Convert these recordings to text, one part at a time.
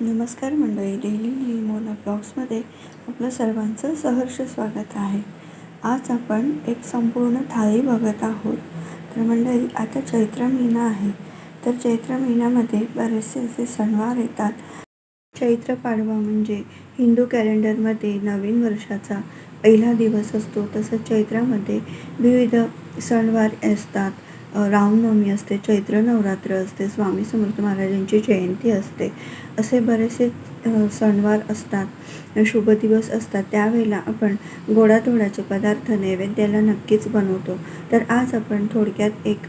नमस्कार मंडळी डेली निमोना ब्लॉग्समध्ये आपलं सर्वांचं सहर्ष स्वागत आहे. आज आपण एक संपूर्ण थाळी बघत आहोत. तर मंडळी आता चैत्र महिना आहे. तर चैत्र महिन्यामध्ये बरेचसे असे सणवार येतात. चैत्र पाडवा म्हणजे हिंदू कॅलेंडरमध्ये नवीन वर्षाचा पहिला दिवस असतो. तसंच चैत्रामध्ये विविध सणवार असतात. रामनवमी असते चैत्र नवरात्र असते स्वामी समर्थ महाराजांची जयंती असते असे बरेचसे सणवार असतात शुभ दिवस असतात. त्यावेळेला आपण गोडाधोडाचे पदार्थ नैवेद्याला नक्कीच बनवतो. तर आज आपण थोडक्यात एक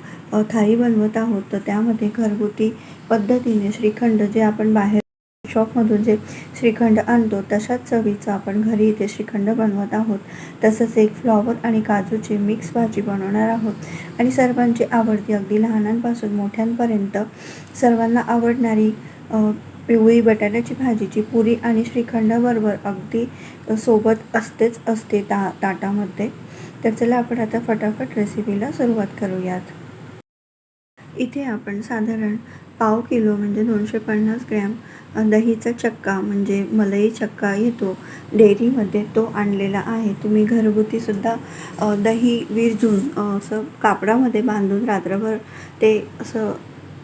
थाळी बनवत आहोत. तर त्यामध्ये घरगुती पद्धतीने श्रीखंड जे आपण बाहेर शॉपमधून जे श्रीखंड आणतो तशाच चवीचं आपण घरी इथे श्रीखंड बनवत आहोत. तसंच एक फ्लॉवर आणि काजूची मिक्स भाजी बनवणार आहोत. आणि सर्वांची आवडती अगदी लहानांपासून मोठ्यांपर्यंत सर्वांना आवडणारी पिवळी बटाट्याची भाजीची पुरी आणि श्रीखंडाबरोबर अगदी सोबत असतेच असते ता ताटामध्ये. तर चला आपण आता फटाफट रेसिपीला सुरुवात करूयात. इथे आपण साधारण पाव किलो म्हणजे दोनशे पन्नास ग्रॅम दहीचा चक्का म्हणजे मलई चक्का येतो. डेअरीमध्ये तो आणलेला आहे. तुम्ही घरगुतीसुद्धा दही विरजून असं कापडामध्ये बांधून रात्रभर ते असं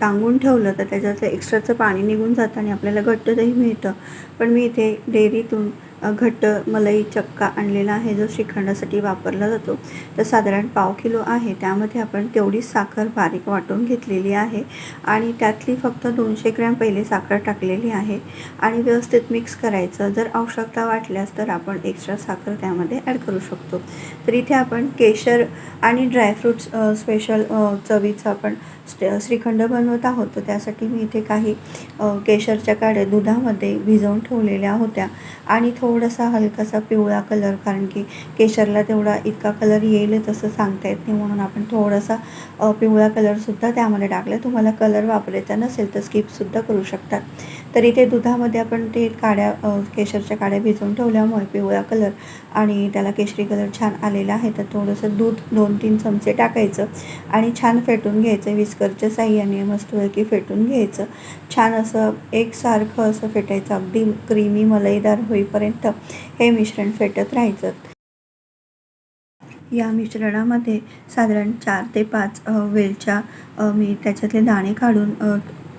टांगून ठेवलं तर त्याच्यातलं एक्स्ट्राचं पाणी निघून जातं आणि आपल्याला घट्ट दही मिळतं. पण मी इथे डेअरीतून घट्ट मलई चक्का आणलेला आहे जो श्रीखंडासाठी वापरला जातो. तर साधारण पाव किलो आहे. त्यामध्ये आपण तेवढीच साखर बारीक वाटून घेतलेली आहे आणि त्यातली फक्त दोनशे ग्रॅम पहिले साखर टाकलेली आहे आणि व्यवस्थित मिक्स करायचं. जर आवश्यकता वाटल्यास तर आपण एक्स्ट्रा साखर त्यामध्ये ॲड करू शकतो. तर इथे आपण केशर आणि ड्रायफ्रूट्स स्पेशल चवीचं आपण श्रीखंड बनवत आहोत. तर त्यासाठी मी इथे काही केशरच्या काड्या दुधामध्ये भिजवून ठेवलेल्या होत्या आणि थोडासा हलकासा पिवळा कलर कारण की केशरला तेवढा इतका कलर येईल तसं सांगता येत नाही म्हणून आपण थोडासा पिवळा कलरसुद्धा त्यामध्ये टाकला. तुम्हाला कलर वापरायचा नसेल तर स्किपसुद्धा करू शकतात तर इथे दुधामध्ये आपण ते काड्या केशरच्या काड्या भिजवून ठेवल्यामुळे पिवळा कलर आणि त्याला केशरी कलर छान आलेला आहे. तर थोडंसं दूध दोन तीन चमचे टाकायचं आणि छान फेटून घ्यायचं. विस्करच्या साह्याने मस्तपैकी फेटून घ्यायचं. छान असं एकसारखं असं फेटायचं. अगदी क्रीमी मलईदार होईपर्यंत हे मिश्रण फेटत राहायचं. या मिश्रणामध्ये साधारण चार ते पाच वेलच्या मी त्याच्यातले दाणे काढून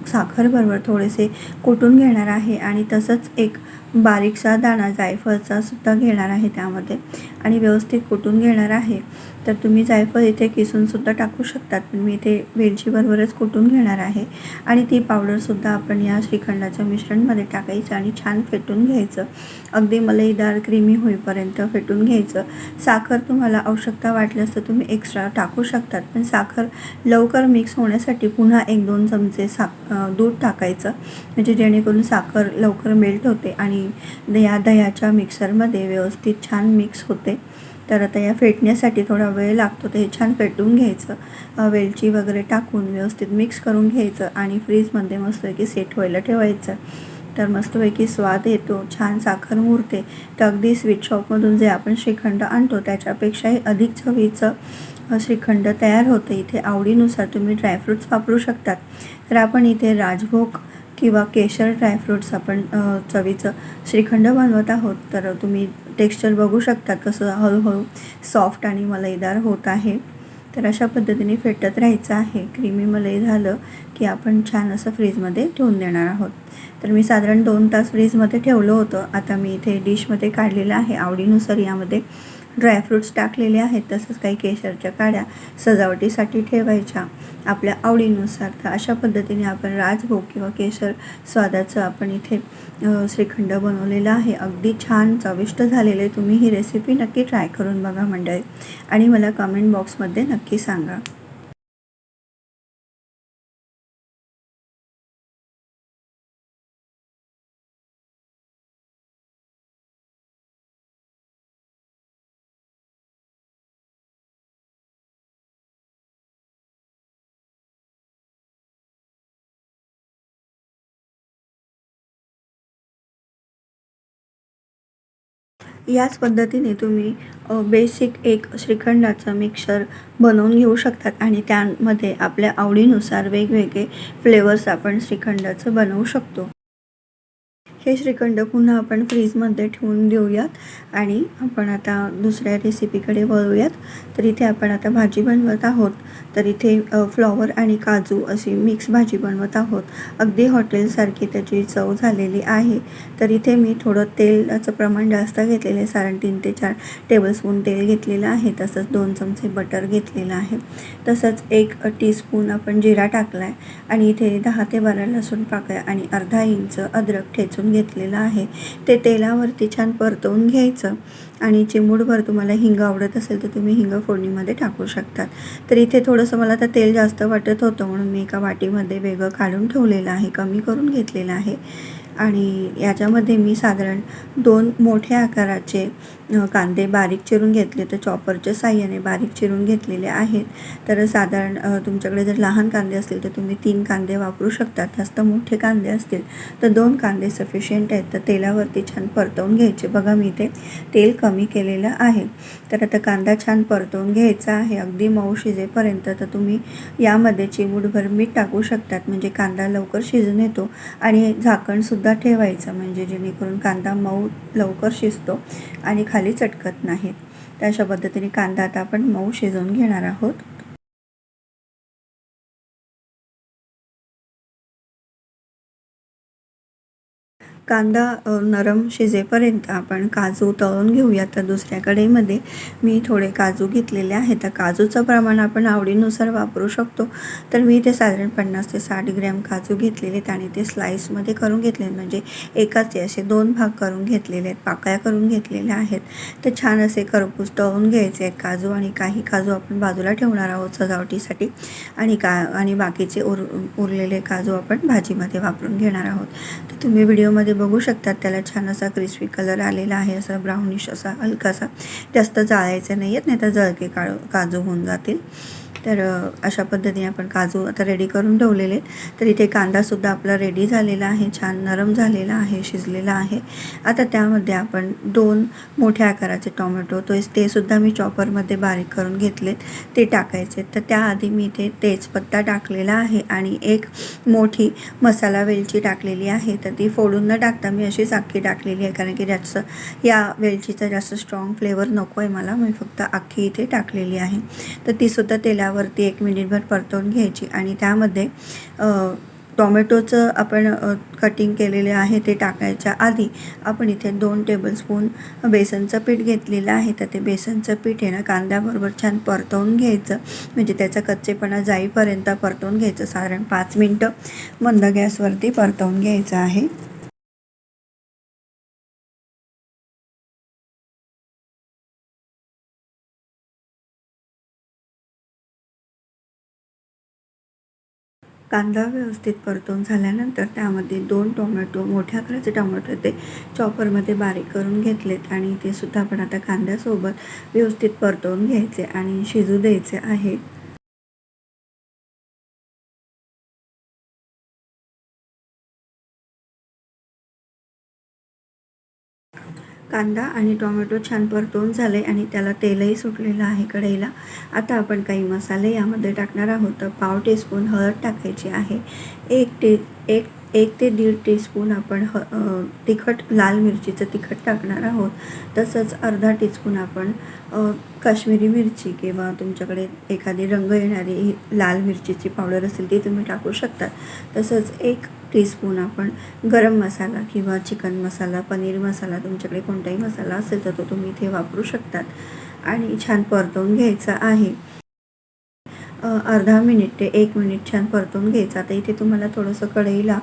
साखरबरोबर थोडेसे कुटून घेणार आहे. आणि तसंच एक बारीकसा दाणा जायफळचा सुद्धा घेणार आहे त्यामध्ये आणि व्यवस्थित कुटून घेणार आहे. तर तुम्ही जायफळ इथे किसूनसुद्धा टाकू शकतात पण मी इथे वेलचीबरोबरच कुटून घेणार आहे. आणि ती पावडरसुद्धा आपण या श्रीखंडाच्या मिश्रणमध्ये टाकायचं आणि छान फेटून घ्यायचं. अगदी मलईदार क्रीमी होईपर्यंत फेटून घ्यायचं. साखर तुम्हाला आवश्यकता वाटल्यास तर तुम्ही एक्स्ट्रा टाकू शकतात पण साखर लवकर मिक्स होण्यासाठी पुन्हा एक दोन चमचे साख दूध टाकायचं. म्हणजे जेणेकरून साखर लवकर मेल्ट होते आणि या दह्याच्या मिक्सरमध्ये व्यवस्थित छान मिक्स होते. तर आता या फेटण्यासाठी थोडा वेळ लागतो तर हे छान फेटून घ्यायचं. वेलची वगैरे टाकून व्यवस्थित मिक्स करून घ्यायचं आणि फ्रीजमध्ये मस्तपैकी सेट व्हायला ठेवायचं. तर मस्तपैकी स्वाद येतो छान साखर मुरते. तर अगदी स्वीट शॉपमधून जे आपण श्रीखंड आणतो त्याच्यापेक्षाही अधिक चवीचं श्रीखंड तयार होतं. इथे आवडीनुसार तुम्ही ड्रायफ्रूट्स वापरू शकतात. तर आपण इथे राजभोग किंवा केशर ड्रायफ्रूट्स आपण चवीचं श्रीखंड बनवत आहोत तर तुम्ही टेक्स्चर बघू शकता कसं हळूहळू सॉफ्ट आणि मलईदार होत आहे. तर अशा पद्धतीने फेटत राहायचं आहे. क्रीमी मलई झालं की आपण छान असं फ्रीजमध्ये ठेवून देणार आहोत. तर मी साधारण दोन तास फ्रीजमध्ये ठेवलं होतं. आता मी इथे डिशमध्ये काढलेलं आहे. आवडीनुसार यामध्ये ड्रायफ्रूट्स टाकलेले आहेत तसंच काही केशरच्या काड्या सजावटीसाठी ठेवायच्या. आपल्या आवडीनुसार तर अशा पद्धतीने आपण राजभोग किंवा केशर स्वादाचं आपण इथे श्रीखंड बनवलेलं आहे. अगदी छान चविष्ट झालेले तुम्ही ही रेसिपी नक्की ट्राय करून बघा मंडळी. आणि मला कमेंट बॉक्समध्ये नक्की सांगा. याच पद्धतीने तुम्ही बेसिक एक श्रीखंडाचं मिक्सर बनवून घेऊ शकतात आणि त्यामध्ये आपल्या आवडीनुसार वेगवेगळे फ्लेवर्स आपण श्रीखंडाचं बनवू शकतो. हे श्रीखंड पुन्हा आपण फ्रीजमध्ये ठेवून देऊयात. आणि आपण आता दुसऱ्या रेसिपीकडे वळूयात. तर इथे आपण आता भाजी बनवत आहोत. तर इथे फ्लॉवर आणि काजू अशी मिक्स भाजी बनवत आहोत. अगदी हॉटेलसारखी त्याची चव झालेली आहे. तर इथे मी थोडं तेलाचं प्रमाण जास्त घेतलेलं आहे. साधारण तीन ते चार टेबलस्पून तेल घेतलेलं आहे. तसंच दोन चमचे बटर घेतलेलं आहे. तसंच एक टीस्पून आपण जिरा टाकला आहे आणि इथे दहा ते बारा लसूण पाकळ्या आणि अर्धा इंच अद्रक ठेचून घेतलेलं आहे. ते तेलावरती छान परतवून घ्यायचं. आणि चिमूटभर तुम्हाला हिंग आवडत असेल तर तुम्ही हिंग फोडणीमध्ये टाकू शकतात. तर इथे थोडंसं मला आता तेल जास्त वाटत होतं म्हणून मी एका वाटीमध्ये वेगळं काढून ठेवलेलं आहे कमी करून घेतलेलं आहे. आणि याच्यामध्ये मी साधारण दोन मोठ्या आकाराचे कांदे बारीक चिरून घेतले तर चॉपरच्या साह्याने बारीक चिरून घेतलेले आहेत. तर साधारण तुमच्याकडे जर लहान कांदे असतील तर तुम्ही तीन कांदे वापरू शकतात. जास्त मोठे कांदे असतील तर दोन कांदे सफिशियंट आहेत. तर तेलावरती छान परतवून घ्यायचे. बघा मी इथे तेल कमी केलेलं आहे. तर आता कांदा छान परतवून घ्यायचा आहे. अगदी मऊ शिजेपर्यंत. तर तुम्ही यामध्ये चिमूटभर मीठ टाकू शकतात. म्हणजे कांदा लवकर शिजून येतो आणि झाकणसुद्धा ठेवायचं. म्हणजे जेणेकरून कांदा मऊ लवकर शिजतो आणि खाली चटकत नाहीत. तर अशा पद्धतीने कांदा आता आपण मऊ शिजवून घेणार आहोत. कांदा नरम शिजेपर्यंत आपण काजू तळून घेऊया. तर दुसऱ्या कढईमध्ये मी थोडे काजू घेतलेले आहेत. तर काजूचं प्रमाण आपण आवडीनुसार वापरू शकतो. तर मी ते साधारण पन्नास ते साठ ग्रॅम काजू घेतलेले आहेत आणि ते स्लाईसमध्ये करून घेतले म्हणजे एकाचे असे दोन भाग करून घेतलेले आहेत पाकळ्या करून घेतलेल्या आहेत. तर छान असे करपूस तळून घ्यायचे आहेत काजू आणि काही काजू आपण बाजूला ठेवणार आहोत सजावटीसाठी. आणि का आणि बाकीचे उर उरलेले काजू आपण भाजीमध्ये वापरून घेणार आहोत. तर तुम्ही व्हिडिओमध्ये बघू शकतात त्याला छान असा क्रिस्पी कलर आलेला आहे असा ब्राउनिश असा हलकासा. जास्त जाळायचं नाही आहेत नाही तर जळके काळ काजू होऊन जातील. तर अशा पद्धतीने आपण काजू आता रेडी करून ठेवलेले आहेत. तर इथे कांदासुद्धा आपला रेडी झालेला आहे छान नरम झालेला आहे शिजलेला आहे. आता त्यामध्ये आपण दोन मोठ्या आकाराचे टोमॅटो तो ते सुद्धा मी चॉपरमध्ये बारीक करून घेतलेत ते टाकायचे तर त्याआधी मी इथे तेजपत्ता टाकलेला आहे आणि एक मोठी मसाला वेलची टाकलेली आहे. तर ती फोडून न टाकता मी अशीच अख्खी टाकलेली आहे कारण की जास्त या वेलचीचा जास्त स्ट्रॉंग फ्लेवर नको आहे मला मी फक्त अख्खी इथे टाकलेली आहे. तर तीसुद्धा तेलावरती एक मिनिटभर परतवून घ्यायची. आणि त्यामध्ये टोमॅटोचं आपण कटिंग केलेले आहे ते टाकायच्या आधी आपण इथे दोन टेबलस्पून बेसनचं पीठ घेतलेलं आहे. तर ते बेसनचं पीठ आहे ना कांद्याबरोबर छान परतवून घ्यायचं. म्हणजे त्याचा कच्चेपणा जाईपर्यंत परतवून घ्यायचं. साधारण पाच मिनटं मंद गॅसवरती परतवून घ्यायचं आहे. कांदा व्यवस्थित परतून झाल्यानंतर त्यामध्ये दोन टोमॅटो मोठ्या आकाराचे टोमॅटो ते चॉपरमध्ये बारीक करून घेतलेत आणि ते सुद्धा आपण आता कांद्यासोबत व्यवस्थित परतवून घ्यायचे आणि शिजू द्यायचे आहे कांदा आणि टोमॅटो छान परतवून झाले आणि त्याला तेलही सुटलेलं आहे कढईला. आता आपण काही मसाले यामध्ये टाकणार आहोत. तर पाव टीस्पून हळद टाकायची आहे. एक टी एक एक ते दीड टीस्पून आपण ह तिखट लाल मिरचीचं तिखट टाकणार आहोत. तसंच अर्धा टीस्पून आपण काश्मीरी मिरची किंवा तुमच्याकडे एखादी रंग येणारी ही लाल मिरचीची पावडर असेल ती तुम्ही टाकू शकता. तसंच एक टीस्पून आपण गरम मसाला किंवा चिकन मसाला पनीर मसाला तुमच्याकडे कोणताही मसाला असेल तर तो तुम्ही इथे वापरू शकतात. आणि छान परतवून घ्यायचा आहे. अर्धा मिनिट ते एक मिनिट छान परतून घ्यायचं. आता इथे तुम्हाला थोडंसं कढईला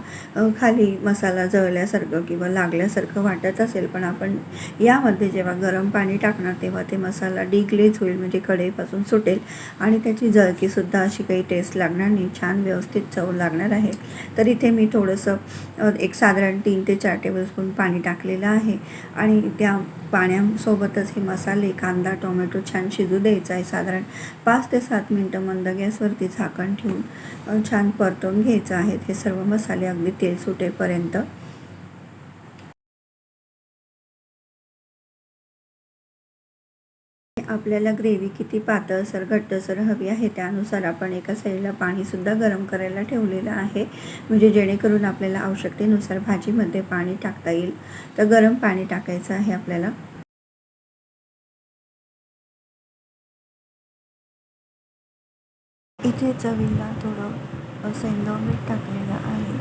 खाली मसाला जळल्यासारखं किंवा लागल्यासारखं वाटत असेल पण आपण यामध्ये जेव्हा गरम पाणी टाकणार तेव्हा ते मसाला डिग्लेज होईल म्हणजे कढईपासून सुटेल. आणि त्याची जळकीसुद्धा अशी काही टेस्ट लागणार नाही. छान व्यवस्थित चव लागणार आहे. तर इथे मी थोडंसं एक साधारण तीन ते चार टेबलस्पून पाणी टाकलेलं आहे. आणि त्या पाण्यासोबतच हे मसाले कांदा टोमॅटो छान शिजू द्यायचा आहे. साधारण पाच ते सात मिनटं मंद गॅसवरती झाकण ठेवून छान परतून घ्यायचं आहे. हे सर्व मसाले अगदी तेल सुटेपर्यंत. आपल्याला ग्रेव्ही किती पातळसर घट्टसर हवी आहे त्यानुसार आपण एका साईडला पाणीसुद्धा गरम करायला ठेवलेलं आहे. म्हणजे जेणेकरून आपल्याला आवश्यकतेनुसार भाजीमध्ये पाणी टाकता येईल. तर गरम पाणी टाकायचं आहे आपल्याला. इथे चवीला थोडं सैंदव मीठ टाकलेलं आहे.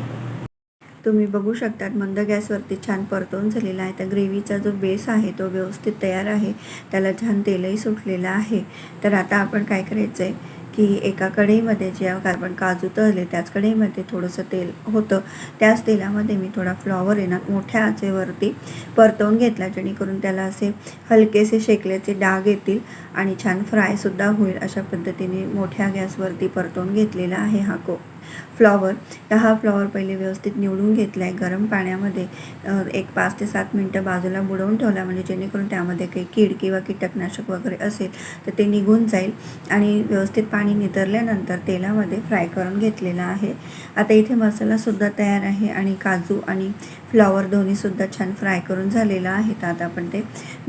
तुम्ही बघू शकतात मंद गॅसवरती छान परतवून झालेला आहे. तर ग्रेव्हीचा जो बेस आहे तो व्यवस्थित तयार आहे. त्याला छान तेलही सुटलेलं आहे. तर आता आपण काय करायचं आहे की एका कढईमध्ये जे आपण काजू तळले त्याच कढईमध्ये थोडंसं तेल होतं. त्याच तेलामध्ये मी थोडा फ्लॉवर आहे ना मोठ्या आचेवरती परतवून घेतला जेणेकरून त्याला असे हलकेसे शेकल्याचे डाग येतील आणि छान फ्रायसुद्धा होईल अशा पद्धतीने मोठ्या गॅसवरती परतवून घेतलेला आहे हा को फ्लॉवर. तर हा फ्लॉवर पहिले व्यवस्थित निवडून घेतला आहे गरम पाण्यामध्ये एक पाच ते सात मिनटं बाजूला बुडवून ठेवला. म्हणजे जेणेकरून त्यामध्ये काही कीड किंवा कीटकनाशक वगैरे असेल तर ते निघून जाईल. आणि व्यवस्थित पाणी नितरल्यानंतर तेलामध्ये फ्राय करून घेतलेला आहे. आता इथे मसालासुद्धा तयार आहे आणि काजू आणि फ्लॉवर दोन्हीसुद्धा छान फ्राय करून झालेलं आहे. तर आता आपण ते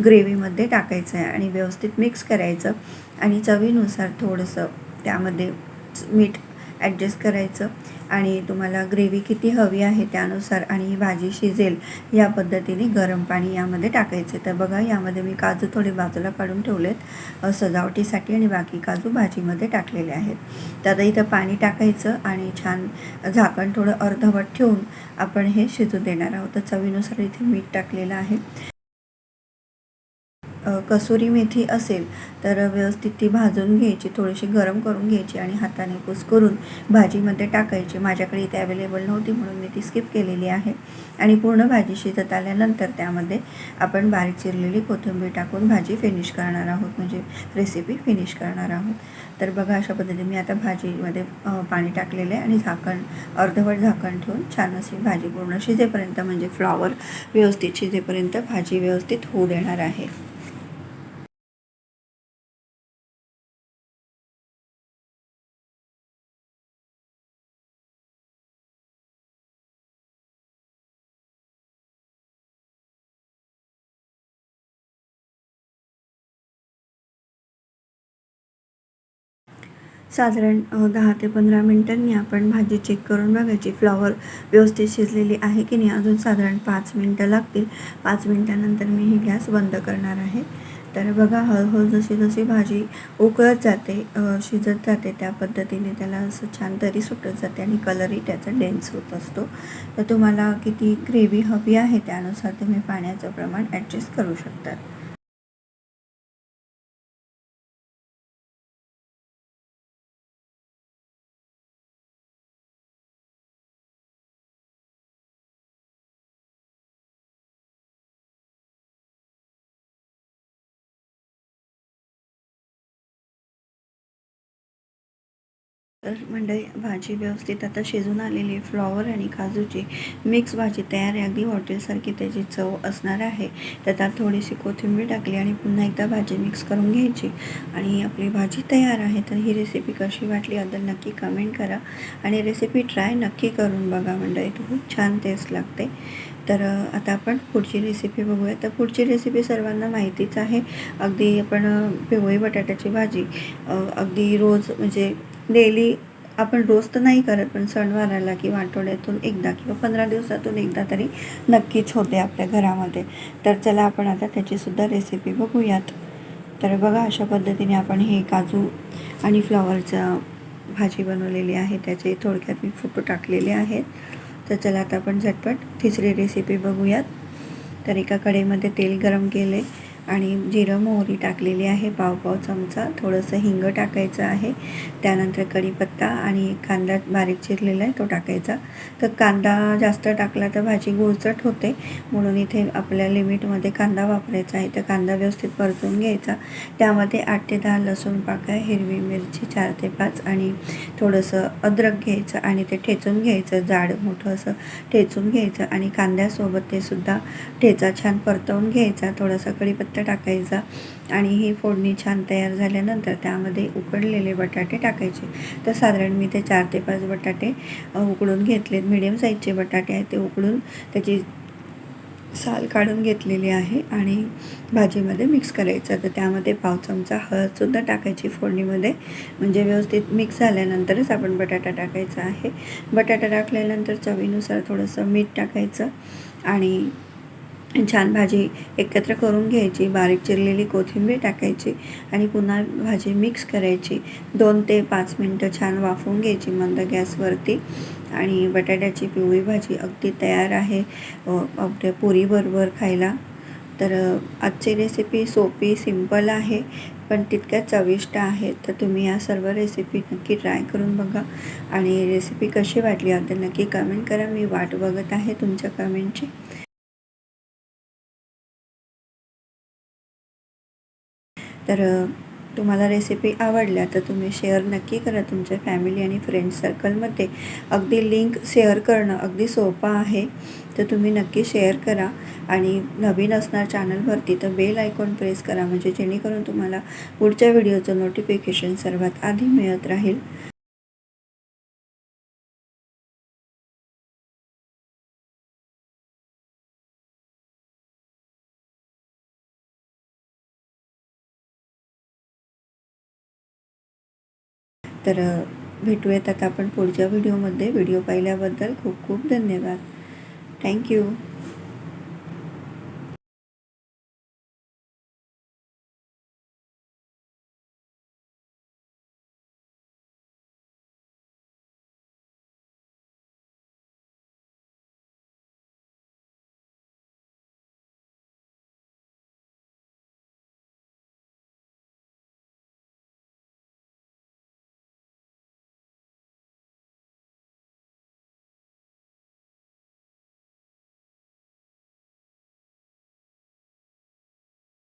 ग्रेव्हीमध्ये टाकायचं आहे आणि व्यवस्थित मिक्स करायचं. आणि चवीनुसार थोडंसं त्यामध्ये मीठ ॲडजस्ट करायचं. आणि तुम्हाला ग्रेव्ही किती हवी आहे त्यानुसार आणि ही भाजी शिजेल या पद्धतीने गरम पाणी यामध्ये टाकायचे. तर बघा यामध्ये मी काजू थोडे बाजूला काढून ठेवलेत सजावटीसाठी आणि बाकी काजू भाजीमध्ये टाकलेले आहेत. तर आता इथं पाणी टाकायचं आणि छान झाकण थोडं अर्धवट ठेवून आपण हे शिजू देणार आहोत. तर चवीनुसार इथे मीठ टाकलेलं आहे. कसुरी मेथी असेल तर व्यवस्थित ती भाजून घ्यायची थोडीशी गरम करून घ्यायची आणि हाताने करून भाजीमध्ये टाकायची. माझ्याकडे इथे अवेलेबल नव्हती म्हणून मी ती स्किप केलेली आहे. आणि पूर्ण भाजी शिजत आल्यानंतर त्यामध्ये आपण बारीक चिरलेली कोथिंबीर टाकून भाजी फिनिश करणार आहोत. म्हणजे रेसिपी फिनिश करणार आहोत. तर बघा अशा पद्धतीने मी आता भाजीमध्ये पाणी टाकलेलं आहे आणि झाकण अर्धवट झाकण ठेवून छान अशी भाजी पूर्ण शिजेपर्यंत म्हणजे फ्लॉवर व्यवस्थित शिजेपर्यंत भाजी व्यवस्थित होऊ देणार आहे. साधारण दहा ते पंधरा मिनटांनी आपण भाजी चेक करून बघायची फ्लॉवर व्यवस्थित शिजलेली आहे की नाही. अजून साधारण पाच मिनटं लागतील. पाच मिनटानंतर मी ही गॅस बंद करणार आहे. तर बघा हळूहळू जशी जशी भाजी उकळत जाते शिजत जाते त्या पद्धतीने त्याला असं छान तरी सुटत जाते आणि कलरही त्याचा डेन्स होत असतो. तर तुम्हाला किती ग्रेव्ही हवी आहे त्यानुसार तुम्ही पाण्याचं प्रमाण ॲडजस्ट करू शकतात. तर मंडळी भाजी व्यवस्थित आता शिजून आलेली फ्लॉवर आणि काजूची मिक्स भाजी तयार आहे. अगदी हॉटेलसारखी त्याची चव असणार आहे. तर त्यात थोडीशी कोथिंबीर टाकली आणि पुन्हा एकदा भाजी मिक्स करून घ्यायची. आणि आपली भाजी तयार आहे. तर ही रेसिपी कशी वाटली अदर नक्की कमेंट करा. आणि रेसिपी ट्राय नक्की करून बघा मंडळी. खूप छान टेस्ट लागते. तर आता आपण पुढची रेसिपी बघूया. तर पुढची रेसिपी सर्वांना माहितीच आहे. अगदी आपण पिवळी बटाट्याची भाजी अगदी रोज म्हणजे डेली आपण रोज तर नाही करत पण सणवाराला किंवा आठवड्यातून एकदा किंवा पंधरा दिवसातून एकदा तरी नक्कीच होते आपल्या घरामध्ये. तर चला आपण आता त्याचीसुद्धा रेसिपी बघूयात. तर बघा अशा पद्धतीने आपण हे काजू आणि फ्लॉवरचं भाजी बनवलेली आहे. त्याचे थोडक्यात मी फोटो टाकलेले आहेत. तर चला आता आपण झटपट तिसरी रेसिपी बघूयात. तर एका कडेमध्ये तेल गरम केले. आणि जिरं मोहरी टाकलेली आहे पाव पाव चमचा थोडंसं हिंग टाकायचं आहे. त्यानंतर कढीपत्ता आणि कांदा बारीक चिरलेला आहे तो टाकायचा. तर कांदा जास्त टाकला तर भाजी गोळचट होते. म्हणून इथे आपल्या लिमिटमध्ये कांदा वापरायचा आहे. तर कांदा व्यवस्थित परतून घ्यायचा. त्यामध्ये आठ ते दहा लसूण पाकळ्या हिरवी मिरची चार ते पाच आणि थोडंसं अद्रक घ्यायचं आणि ते ठेचून घ्यायचं. जाड मोठं असं ठेचून घ्यायचं आणि कांद्यासोबत ते सुद्धा ठेचा छान परतवून घ्यायचा. थोडासा कढीपत्ता टाकायचा आणि ही फोडणी छान तयार झाल्यानंतर त्यामध्ये उकडलेले बटाटे टाकायचे. तर साधारण मी ते चार ते पाच बटाटे उकडून घेतलेत मिडियम साईजचे बटाटे आहेत ते उकडून त्याची साल काढून घेतलेली आहे आणि भाजीमध्ये मिक्स करायचं. तर त्यामध्ये पाव चमचा हळदसुद्धा टाकायची फोडणीमध्ये. म्हणजे व्यवस्थित मिक्स झाल्यानंतरच आपण बटाटा टाकायचा आहे. बटाटा टाकल्यानंतर चवीनुसार थोडंसं मीठ टाकायचं आणि छान भाजी एकत्र करून घ्यायची बारीक चिरलेली कोथिंबीर टाकायची आणि पुन्हा भाजी मिक्स करायची. दोन ते पाच मिनटं छान वाफवून घ्यायची मंद गॅसवरती आणि बटाट्याची पिवळी भाजी अगदी तयार आहे. अगदी पुरीबरोबर खायला. तर आजची रेसिपी सोपी सिंपल आहे पण तितक्या चविष्ट आहे. तर तुम्ही या सर्व रेसिपी नक्की ट्राय करून बघा. आणि रेसिपी कशी वाटली आता नक्की कमेंट करा. मी वाट बघत आहे तुमच्या कमेंटची तर तुम्हाला रेसिपी आवडल्या तर तुम्ही शेअर नक्की करा तुमच्या फॅमिली आणि फ्रेंड सर्कलमध्ये अगदी लिंक शेअर करणं अगदी सोपं आहे. तर तुम्ही नक्की शेअर करा. आणि नवीन असणार चॅनलवरती तर बेल आयकॉन प्रेस करा. म्हणजे जेणेकरून तुम्हाला पुढच्या व्हिडिओचं नोटिफिकेशन सर्वात आधी मिळत राहील. तर भेटूयात आता आपण पुढच्या व्हिडिओमध्ये. व्हिडिओ पाहिल्याबद्दल खूप खूप धन्यवाद. थँक्यू